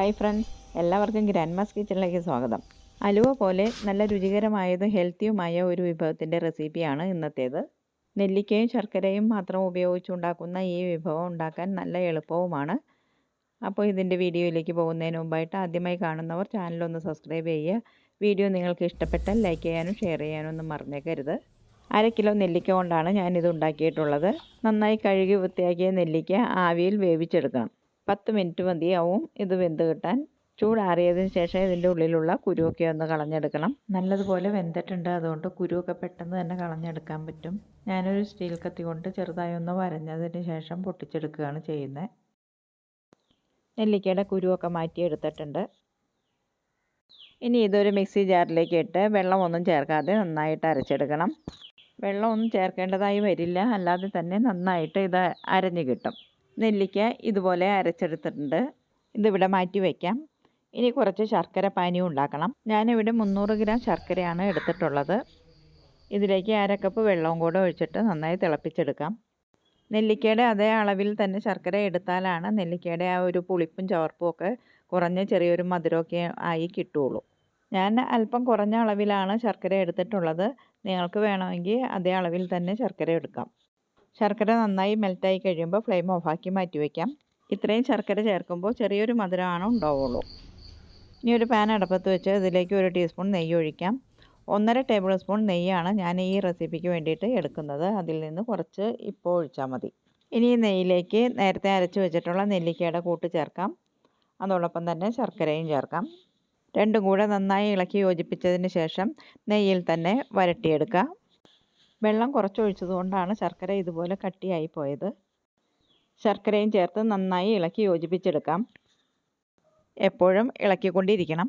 Hi friends എല്ലാവർക്കും grandma's കിച്ചണിലേക്ക് സ്വാഗതം. അലുവ പോലെ നല്ല രുചികരമായതും ഹെൽത്തിയുമായ ഒരു വിഭവത്തിന്റെ റെസിപ്പിയാണ് ഇന്നത്തേത്. നെല്ലിക്കയും ശർക്കരയും മാത്രം ഉപയോഗിച്ചുണ്ടാക്കുന്ന ഈ വിഭവം ഉണ്ടാക്കാൻ നല്ല എളുപ്പവുമാണ്. അപ്പോൾ ഇതിന്റെ വീഡിയോയിലേക്ക് പോകുന്നതിന് മുമ്പായിട്ട് ആദ്യമായി കാണുന്നവർ ചാനലൊന്ന് സബ്സ്ക്രൈബ് ചെയ്യുക. വീഡിയോ നിങ്ങൾക്ക് ഇഷ്ടപ്പെട്ടാൽ ലൈക്ക് ചെയ്യാനും ഷെയർ ചെയ്യാനും ഒന്നും മറന്നേക്കരുത്. അര കിലോ നെല്ലിക്ക കൊണ്ടാണ് ഞാനിത് ഉണ്ടാക്കിയിട്ടുള്ളത്. നന്നായി കഴുകി വൃത്തിയാക്കിയ നെല്ലിക്ക ആവിയിൽ വേവിച്ചെടുക്കണം. പത്ത് മിനിറ്റ് മതിയാവും ഇത് വെന്ത് കിട്ടാൻ. ചൂടാറിയതിന് ശേഷം ഇതിന്റെ ഉള്ളിലുള്ള കുരുവൊക്കെ ഒന്ന് കളഞ്ഞെടുക്കണം. നല്ലതുപോലെ വെന്തിട്ടുണ്ട് അതുകൊണ്ട് കുരുവൊക്കെ പെട്ടെന്ന് തന്നെ കളഞ്ഞെടുക്കാൻ പറ്റും. ഞാനൊരു സ്റ്റീൽ കത്തി കൊണ്ട് ചെറുതായി ഒന്ന് വരഞ്ഞതിന് ശേഷം പൊട്ടിച്ചെടുക്കുകയാണ് ചെയ്യുന്നത്. നെല്ലിക്കയുടെ കുരുവൊക്കെ മാറ്റിയെടുത്തിട്ടുണ്ട്. ഇനി ഇതൊരു മിക്സി ജാറിലേക്ക് ഇട്ട് വെള്ളമൊന്നും ചേർക്കാതെ നന്നായിട്ട് അരച്ചെടുക്കണം. വെള്ളമൊന്നും ചേർക്കേണ്ടതായി വരില്ല അല്ലാതെ തന്നെ നന്നായിട്ട് ഇത് അരഞ്ഞു കിട്ടും. നെല്ലിക്ക ഇതുപോലെ അരച്ചെടുത്തിട്ടുണ്ട്. ഇതിവിടെ മാറ്റി വയ്ക്കാം ഇനി കുറച്ച് ശർക്കര പാനിയും ഉണ്ടാക്കണം. ഞാനിവിടെ മുന്നൂറ് ഗ്രാം ശർക്കരയാണ് എടുത്തിട്ടുള്ളത്. ഇതിലേക്ക് അര കപ്പ് വെള്ളവും കൂടെ ഒഴിച്ചിട്ട് നന്നായി തിളപ്പിച്ചെടുക്കാം. നെല്ലിക്കയുടെ അതേ അളവിൽ തന്നെ ശർക്കര എടുത്താലാണ് നെല്ലിക്കയുടെ ആ ഒരു പുളിപ്പും ചവർപ്പും ഒക്കെ കുറഞ്ഞ ചെറിയൊരു മധുരമൊക്കെ ആയി കിട്ടുകയുള്ളൂ. ഞാൻ അല്പം കുറഞ്ഞ അളവിലാണ് ശർക്കര എടുത്തിട്ടുള്ളത്. നിങ്ങൾക്ക് വേണമെങ്കിൽ അതേ അളവിൽ തന്നെ ശർക്കര എടുക്കാം. ശർക്കര നന്നായി മെൽറ്റായി കഴിയുമ്പോൾ ഫ്ലെയിം ഓഫാക്കി മാറ്റി വയ്ക്കാം ഇത്രയും ശർക്കര ചേർക്കുമ്പോൾ ചെറിയൊരു മധുരമാണ് ഉണ്ടാവുള്ളൂ. ഇനി ഒരു പാൻ അടപ്പത്ത് വെച്ച് ഇതിലേക്ക് ഒരു ടീസ്പൂൺ നെയ്യ് ഒഴിക്കാം. ഒന്നര ടേബിൾ സ്പൂൺ നെയ്യാണ് ഞാൻ ഈ റെസിപ്പിക്ക് വേണ്ടിയിട്ട് എടുക്കുന്നത്. അതിൽ നിന്ന് കുറച്ച് ഇപ്പോൾ ഒഴിച്ചാൽ മതി. ഇനി ഈ നെയ്യിലേക്ക് നേരത്തെ അരച്ച് വെച്ചിട്ടുള്ള നെല്ലിക്കയുടെ കൂട്ട് ചേർക്കാം. അതോടൊപ്പം തന്നെ ശർക്കരയും ചേർക്കാം. രണ്ടും കൂടെ നന്നായി ഇളക്കി യോജിപ്പിച്ചതിന് ശേഷം നെയ്യിൽ തന്നെ വരട്ടിയെടുക്കുക. വെള്ളം കുറച്ചൊഴിച്ചത് കൊണ്ടാണ് ശർക്കര ഇതുപോലെ കട്ടിയായി പോയത്. ശർക്കരയും ചേർത്ത് നന്നായി ഇളക്കി യോജിപ്പിച്ചെടുക്കാം. എപ്പോഴും ഇളക്കിക്കൊണ്ടിരിക്കണം.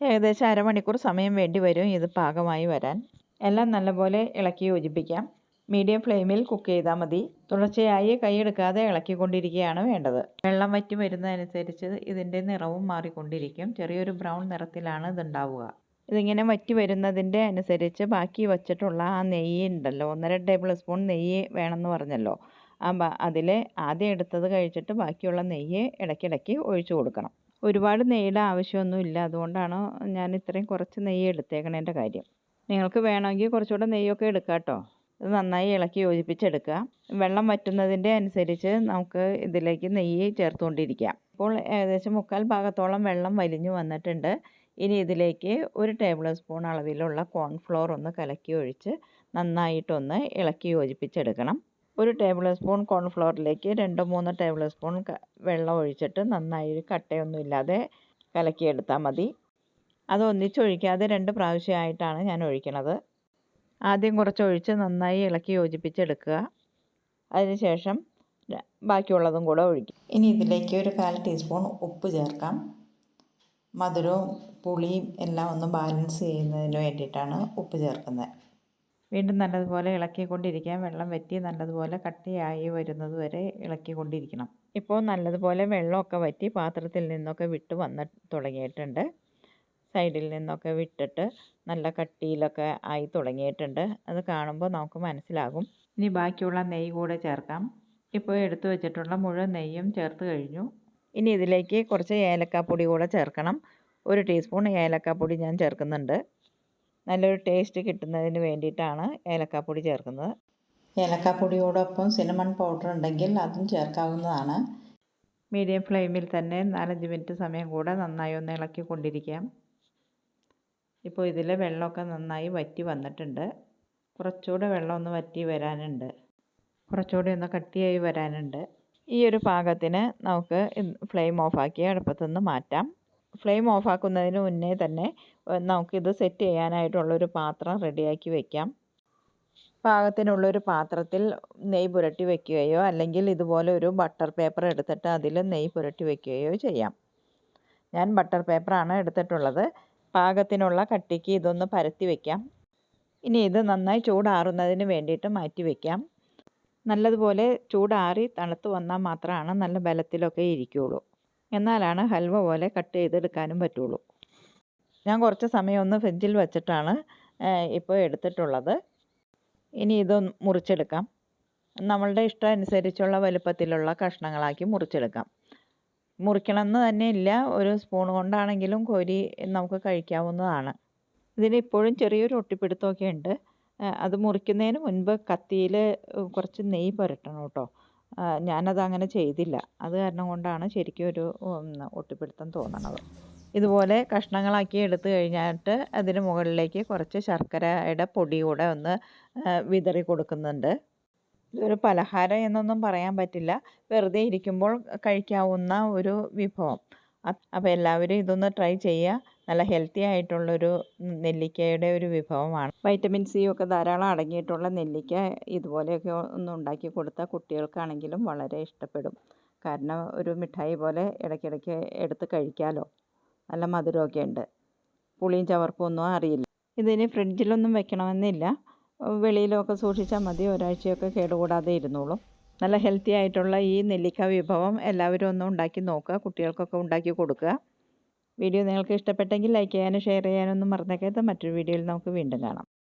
ഏകദേശം അരമണിക്കൂർ സമയം വേണ്ടി വരും ഇത് പാകമായി വരാൻ. എല്ലാം നല്ലപോലെ ഇളക്കി യോജിപ്പിക്കാം. മീഡിയം ഫ്ലെയിമിൽ കുക്ക് ചെയ്താൽ മതി. തുടർച്ചയായി കൈയെടുക്കാതെ ഇളക്കിക്കൊണ്ടിരിക്കുകയാണ് വേണ്ടത്. വെള്ളം വറ്റി വരുന്നതനുസരിച്ച് ഇതിന്റെ നിറവും മാറിക്കൊണ്ടിരിക്കും. ചെറിയൊരു ബ്രൗൺ നിറത്തിലാണ് ഇതുണ്ടാവുക ഇതിങ്ങനെ വറ്റി വരുന്നതിന്റെ അനുസരിച്ച് ബാക്കി വച്ചിട്ടുള്ള ആ നെയ്യ് ഉണ്ടല്ലോ ഒന്നര ടേബിൾ സ്പൂൺ നെയ്യ് വേണമെന്ന് പറഞ്ഞല്ലോ. ആ അതിൽ ആദ്യം എടുത്തത് കഴിച്ചിട്ട് ബാക്കിയുള്ള നെയ്യ് ഇടയ്ക്കിടയ്ക്ക് ഒഴിച്ചു കൊടുക്കണം. ഒരുപാട് നെയ്യുടെ ആവശ്യമൊന്നുമില്ല അതുകൊണ്ടാണ് ഞാൻ ഇത്രയും കുറച്ച് നെയ്യ് എടുത്തേക്കണേന്റെ കാര്യം. നിങ്ങൾക്ക് വേണമെങ്കിൽ കുറച്ചുകൂടെ നെയ്യൊക്കെ എടുക്കാം കേട്ടോ ഇത് നന്നായി ഇളക്കി യോജിപ്പിച്ചെടുക്കുക. വെള്ളം വറ്റുന്നതിന്റെ അനുസരിച്ച് നമുക്ക് ഇതിലേക്ക് നെയ്യ് ചേർത്തുകൊണ്ടിരിക്കാം. ഇപ്പോൾ ഏകദേശം മുക്കാൽ ഭാഗത്തോളം വെള്ളം വലിഞ്ഞു വന്നിട്ടുണ്ട്. ഇനി ഇതിലേക്ക് ഒരു ടേബിൾ സ്പൂൺ അളവിലുള്ള കോൺഫ്ലോർ ഒന്ന് കലക്കി ഒഴിച്ച് നന്നായിട്ടൊന്ന് ഇളക്കി യോജിപ്പിച്ചെടുക്കണം. ഒരു ടേബിൾ സ്പൂൺ കോൺഫ്ലോറിലേക്ക് രണ്ട് മൂന്ന് ടേബിൾ സ്പൂൺ വെള്ളം ഒഴിച്ചിട്ട് നന്നായി കട്ടയൊന്നും ഇല്ലാതെ കലക്കിയെടുത്താൽ മതി. അത് ഒന്നിച്ചൊഴിക്കാതെ രണ്ട് പ്രാവശ്യമായിട്ടാണ് ഞാൻ ഒഴിക്കണത്. ആദ്യം കുറച്ച് ഒഴിച്ച് നന്നായി ഇളക്കി യോജിപ്പിച്ചെടുക്കുക. അതിനുശേഷം ബാക്കിയുള്ളതും കൂടെ ഒഴിക്കും. ഇനി ഇതിലേക്ക് ഒരു കാൽ ടീസ്പൂൺ ഉപ്പ് ചേർക്കാം. മധുരവും പുളിയും എല്ലാം ഒന്ന് ബാലൻസ് ചെയ്യുന്നതിന് വേണ്ടിയിട്ടാണ് ഉപ്പ് ചേർക്കുന്നത്. വീണ്ടും നല്ലതുപോലെ ഇളക്കിക്കൊണ്ടിരിക്കാം. വെള്ളം വറ്റി നല്ലതുപോലെ കട്ടിയായി വരുന്നത് വരെ ഇളക്കിക്കൊണ്ടിരിക്കണം. ഇപ്പോൾ നല്ലതുപോലെ വെള്ളമൊക്കെ വറ്റി പാത്രത്തിൽ നിന്നൊക്കെ വിട്ട് വന്ന് തുടങ്ങിയിട്ടുണ്ട്. സൈഡിൽ നിന്നൊക്കെ വിട്ടിട്ട് നല്ല കട്ടിയിലൊക്കെ ആയി തുടങ്ങിയിട്ടുണ്ട്. അത് കാണുമ്പോൾ നമുക്ക് മനസ്സിലാകും. ഇനി ബാക്കിയുള്ള നെയ്യ് കൂടെ ചേർക്കാം. ഇപ്പോൾ എടുത്തു വെച്ചിട്ടുള്ള മുഴുവൻ നെയ്യും ചേർത്ത് കഴിഞ്ഞു. ഇനി ഇതിലേക്ക് കുറച്ച് ഏലക്കാപ്പൊടി കൂടെ ചേർക്കണം. ഒരു ടീസ്പൂൺ ഏലക്കാപ്പൊടി ഞാൻ ചേർക്കുന്നുണ്ട്. നല്ലൊരു ടേസ്റ്റ് കിട്ടുന്നതിന് വേണ്ടിയിട്ടാണ് ഏലക്കാപ്പൊടി ചേർക്കുന്നത്. ഏലക്കാപ്പൊടിയോടൊപ്പം സിനമൺ പൗഡർ ഉണ്ടെങ്കിൽ അതും ചേർക്കാവുന്നതാണ്. മീഡിയം ഫ്ലെയിമിൽ തന്നെ നാലഞ്ച് മിനിറ്റ് സമയം കൂടെ നന്നായി ഒന്ന് ഇളക്കി കൊണ്ടിരിക്കാം ഇപ്പോൾ ഇതിൽ വെള്ളമൊക്കെ നന്നായി വറ്റി വന്നിട്ടുണ്ട്. കുറച്ചുകൂടെ വെള്ളം ഒന്ന് വറ്റി വരാനുണ്ട്. കുറച്ചുകൂടി ഒന്ന് കട്ടിയായി വരാനുണ്ട്. ഈ ഒരു പാകത്തിന് നമുക്ക് ഫ്ലെയിം ഓഫാക്കി അടുപ്പത്തുനിന്ന് മാറ്റാം. ഫ്ലെയിം ഓഫാക്കുന്നതിന് മുന്നേ തന്നെ നമുക്കിത് സെറ്റ് ചെയ്യാനായിട്ടുള്ളൊരു പാത്രം റെഡിയാക്കി വയ്ക്കാം പാകത്തിനുള്ളൊരു പാത്രത്തിൽ നെയ്യ് പുരട്ടി വയ്ക്കുകയോ അല്ലെങ്കിൽ ഇതുപോലെ ഒരു ബട്ടർ പേപ്പർ എടുത്തിട്ട് അതിൽ നെയ്യ് പുരട്ടി വയ്ക്കുകയോ ചെയ്യാം. ഞാൻ ബട്ടർ പേപ്പറാണ് എടുത്തിട്ടുള്ളത്. പാകത്തിനുള്ള കട്ടിക്ക് ഇതൊന്ന് പരത്തി വയ്ക്കാം ഇനി ഇത് നന്നായി ചൂടാറുന്നതിന് വേണ്ടിയിട്ട് മാറ്റി വയ്ക്കാം നല്ലതുപോലെ ചൂടാറി തണുത്ത് വന്നാൽ മാത്രമാണ് നല്ല ബലത്തിലൊക്കെ ഇരിക്കുകയുള്ളൂ എന്നാലാണ് ഹൽവ പോലെ കട്ട് ചെയ്തെടുക്കാനും പറ്റുള്ളൂ. ഞാൻ കുറച്ച് സമയം ഒന്ന് ഫ്രിഡ്ജിൽ വെച്ചിട്ടാണ് ഇപ്പോൾ എടുത്തിട്ടുള്ളത്. ഇനി ഇത് മുറിച്ചെടുക്കാം. നമ്മളുടെ ഇഷ്ടം അനുസരിച്ചുള്ള വലുപ്പത്തിലുള്ള കഷ്ണങ്ങളാക്കി മുറിച്ചെടുക്കാം. മുറിക്കണമെന്ന് തന്നെ ഇല്ല. ഒരു സ്പൂൺ കൊണ്ടാണെങ്കിലും കോരി നമുക്ക് കഴിക്കാവുന്നതാണ്. ഇതിന് ഇപ്പോഴും ചെറിയൊരു ഒട്ടിപ്പിടുത്തമൊക്കെ ഉണ്ട്. അത് മുറിക്കുന്നതിന് മുൻപ് കത്തിയിൽ കുറച്ച് നെയ്യ് പുരട്ടണം കേട്ടോ. ഞാനത് അങ്ങനെ ചെയ്തില്ല. അത് കാരണം കൊണ്ടാണ് ശരിക്കും ഒരു ഒട്ടിപ്പിടുത്തം തോന്നണത്. ഇതുപോലെ കഷ്ണങ്ങളാക്കി എടുത്തു കഴിഞ്ഞിട്ട് അതിന് മുകളിലേക്ക് കുറച്ച് ശർക്കരയുടെ പൊടി കൂടെ ഒന്ന് വിതറി കൊടുക്കുന്നുണ്ട്. ഇതൊരു പലഹാരം എന്നൊന്നും പറയാൻ പറ്റില്ല. വെറുതെ ഇരിക്കുമ്പോൾ കഴിക്കാവുന്ന ഒരു വിഭവം. അപ്പോൾ എല്ലാവരും ഇതൊന്ന് ട്രൈ ചെയ്യുക. നല്ല ഹെൽത്തി ആയിട്ടുള്ളൊരു നെല്ലിക്കയുടെ ഒരു വിഭവമാണ്. വൈറ്റമിൻ സി ഒക്കെ ധാരാളം അടങ്ങിയിട്ടുള്ള നെല്ലിക്ക ഇതുപോലെയൊക്കെ ഒന്ന് ഉണ്ടാക്കി കൊടുത്താൽ കുട്ടികൾക്കാണെങ്കിലും വളരെ ഇഷ്ടപ്പെടും. കാരണം ഒരു മിഠായി പോലെ ഇടയ്ക്കിടയ്ക്ക് എടുത്ത് കഴിക്കാമല്ലോ നല്ല മധുരമൊക്കെ ഉണ്ട്. പുളിയും ചവർപ്പും ഒന്നും അറിയില്ല. ഇതിന് ഫ്രിഡ്ജിലൊന്നും വെക്കണമെന്നില്ല. വെളിയിലൊക്കെ സൂക്ഷിച്ചാൽ മതി. ഒരാഴ്ചയൊക്കെ കേടുകൂടാതെ ഇരുന്നോളും. നല്ല ഹെൽത്തി ആയിട്ടുള്ള ഈ നെല്ലിക്ക വിഭവം എല്ലാവരും ഒന്ന് ഉണ്ടാക്കി നോക്കുക. കുട്ടികൾക്കൊക്കെ ഉണ്ടാക്കി കൊടുക്കുക. വീഡിയോ നിങ്ങൾക്ക് ഇഷ്ടപ്പെട്ടെങ്കിൽ ലൈക്ക് ചെയ്യാനും ഷെയർ ചെയ്യാനൊന്നും മറന്നേക്കരുത്. മറ്റൊരു വീഡിയോയിൽ നമുക്ക് വീണ്ടും കാണാം.